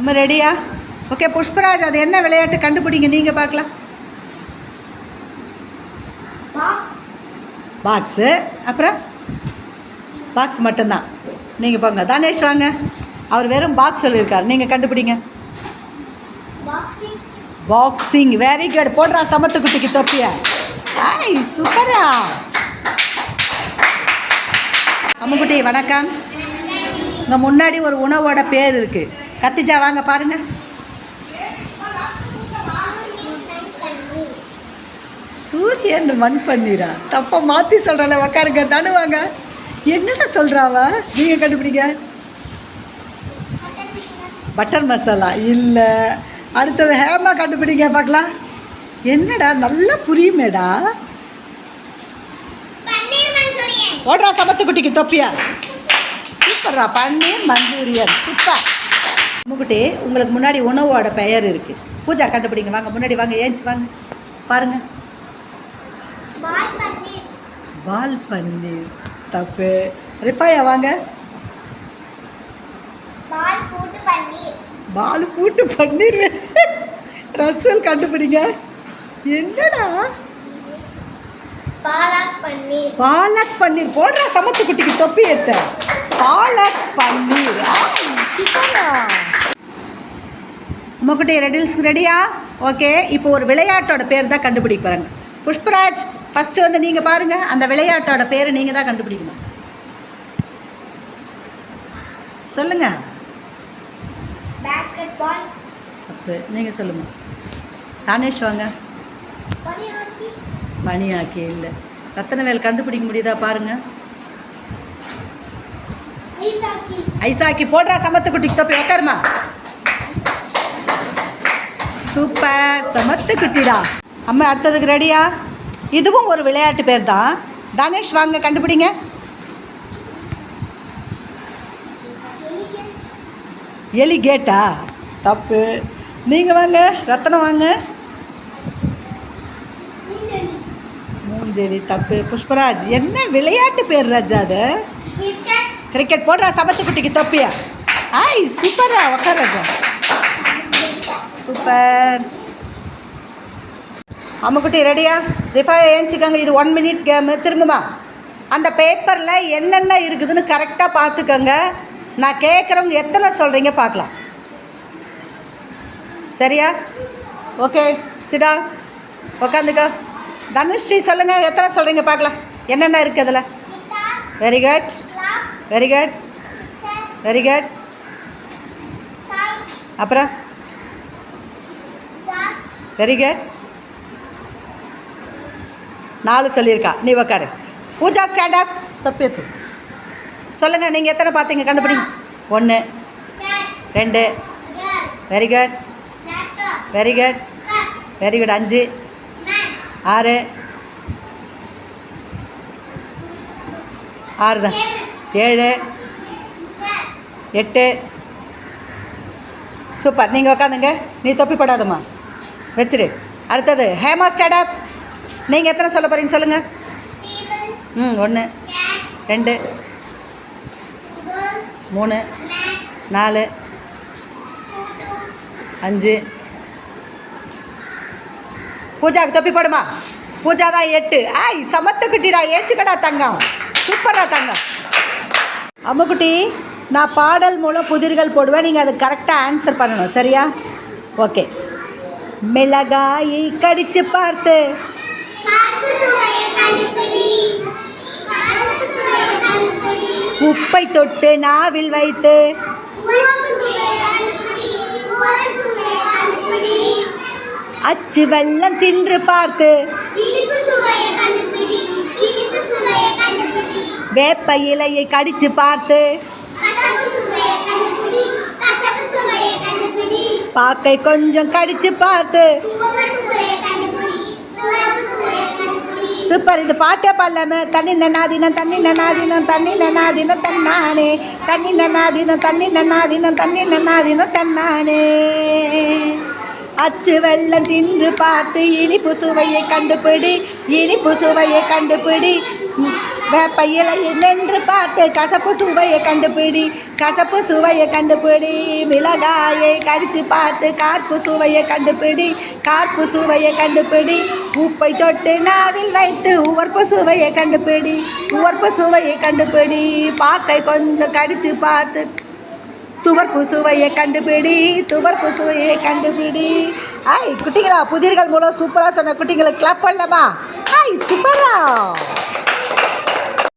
நம்ம ரெடியா ஓகே புஷ்பராஜ் அது என்ன விளையாட்டு கண்டுபிடிங்க நீங்கள் பார்க்கலாம். பாக்ஸு அப்புறம்? பாக்ஸ் மட்டும்தான். நீங்கள் போங்க. தானேஷ் வாங்க. அவர் வெறும் பாக்ஸ் சொல்லியிருக்கார். நீங்கள் கண்டுபிடிங்க. பாக்ஸிங் வெரி குட் போடுறா சமத்து குட்டிக்கு தொப்பிய ஐய் சூப்பரா அம்முக்குட்டி வணக்கம். இங்கே முன்னாடி ஒரு உணவோட பேர் இருக்குது கத்திஜா வாங்க பாருங்க. சூரியன் மண் பன்னீரா தப்ப மாற்றி சொல்கிறல உக்காருங்க. தானே வாங்க என்னடா சொல்கிறாவ நீங்கள் கண்டுபிடிங்க. பட்டர் மசாலா? இல்லை. அடுத்தது ஹேமா கண்டுபிடிங்க பார்க்கலாம். என்னடா நல்லா புரியுமேடா. ஓடுறா சமத்து குட்டிக்கு தொப்பியா. சூப்பர்ரா பன்னீர் மஞ்சூரியன். சூப்பர். அம்முக்குட்டி உங்களுக்கு முன்னாடி உணவோட பெயர் இருக்குது பூஜா கண்டுபிடிங்க. வாங்க முன்னாடி வாங்க ஏஞ்சி வாங்க. பாருங்க. பால் பன்னீர் தப்பு. ரிஃபாயா வாங்க. பால் பூட்டு பன்னீர். ரசல் கண்டுபிடிங்க. என்னடா? பாலக் பன்னீர். போடுறா சமத்து குட்டிக்கு தொப்பி ஏத்த. பாலக் பன்னீர். சூப்பரா உமக்குட்டி ரெடில்ஸ் ரெடியா? ஓகே இப்போ ஒரு விளையாட்டோட பேர் தான் கண்டுபிடிக்க போகிறாங்க புஷ்பராஜ் ஃபஸ்ட்டு வந்து நீங்கள் பாருங்கள் அந்த விளையாட்டோட பேர் நீங்கள் தான் கண்டுபிடிக்கணும். சொல்லுங்கள் தப்பு நீங்கள் சொல்லுங்கள் தானேஷ் வாங்க. மணி ஆக்கி இல்லை. ரத்தனவேல் கண்டுபிடிக்க முடியுதா பாருங்கள் ஐசாக்கி போடுறா சமத்து குட்டிக்கு தொப்பி உக்காருமா. சூப்பர். சமத்து குட்டிடா. அம்மா அடுத்ததுக்கு ரெடியா இதுவும் ஒரு விளையாட்டு பேர் தான் தனேஷ் வாங்க கண்டுபிடிங்க. எலி கேட்டா தப்பு. நீங்கள் வாங்க ரத்தனம் வாங்க. மூஞ்செலி. தப்பு. புஷ்பராஜ் என்ன விளையாட்டு பேர் ராஜா அது? கிரிக்கெட் கிரிக்கெட் போடுறா சமத்து குட்டிக்கு தொப்பியா? ஆய் சூப்பரா உக்கார் ராஜா. சூப்பர். அம்முக்குட்டி ரெடியா ரிஃபா ஏஞ்சிக்கோங்க. இது ஒன் மினிட் கேமு திரும்புமா? அந்த பேப்பரில் என்னென்ன இருக்குதுன்னு கரெக்டாக பார்த்துக்கோங்க. நான் கேட்குறவங்க எத்தனை சொல்கிறீங்க பார்க்கலாம். சரியா? ஓகே சிடா உக்காந்துக்கோ. தனுஷ்ரீ சொல்லுங்கள் எத்தனை சொல்கிறீங்க பார்க்கலாம். என்னென்ன இருக்குது அதில் very good very good very good அப்புறம்? வெரி குட் நாலு சொல்லியிருக்கா. நீ உக்காரு. பூஜா ஸ்டாண்டப் தப்பேத்து சொல்லுங்கள் நீங்கள் எத்தனை பார்த்தீங்க? கண்டுபிடிங்க ஒன்று ரெண்டு. Very good very good very good அஞ்சு. ஆறு. ஆறு தான் ஏழு. எட்டு. சூப்பர். நீங்கள் உக்காந்துங்க. நீ தொப்பி போடாதம்மா வச்சிரு. அடுத்தது ஹேமா ஸ்டாடப் நீங்கள் எத்தனை சொல்ல போகிறீங்க சொல்லுங்கள் ம் ஒன்று ரெண்டு மூணு நாலு அஞ்சு. பூஜாக்கு தொப்பி போடுமா? பூஜா தான் எட்டு. ஆய் சமத்துக்குட்டிடா ஏச்சுக்கடா தங்கம். சூப்பரா தங்கம். அம்முக்குட்டி நான் பாடல் மூலம் புதிர்கள் போடுவேன். நீங்கள் அது கரெக்டாக ஆன்சர் பண்ணணும். சரியா? ஓகே மிளகாயை கடிச்சு பார்த்து. உப்பை தொட்டு நாவில் வைத்து. அச்சு வெள்ளம் தின்று பார்த்து. வேப்ப இலையை கடிச்சு பார்த்து. பாக்கை கொஞ்சம் கடிச்சு பார்த்து சூப்பர் இது பாட்டே பாடலாம தண்ணி நன்னாதீனம் தண்ணி நன்னாதீனம் தண்ணி நன்னாதீனம் தன்னானே தண்ணி நன்னாதீனம் தண்ணி நன்னாதீனம் தண்ணி நன்னாதீனம் தன்னானே அச்சு வெள்ளம் தின்று பார்த்து இனிப்பு சுவையை கண்டுபிடி இனிப்பு சுவையை கண்டுபிடி வேப்ப என்னென்று பார்த்து கசப்பு சுவையை கண்டுபிடி. கசப்பு சுவையை கண்டுபிடி. மிளகாயை கடித்து பார்த்து கார்ப்பு சுவையை கண்டுபிடி. கார்ப்பு சுவையை கண்டுபிடி. உப்பை தொட்டு நாவில் வைத்து உவர்ப்பு சுவையை கண்டுபிடி. உவர்ப்பு சுவையை கண்டுபிடி. பாக்கை கொஞ்சம் கடித்து பார்த்து துவர்ப்பு சுவையை கண்டுபிடி. துவர்ப்பு சுவையை கண்டுபிடி. ஐய் குட்டிங்களா புதிர்கள் மூலம் சூப்பராக சொன்ன குட்டிங்களுக்கு கிளப் பண்ணலாமா? ஐய் சூப்பரா.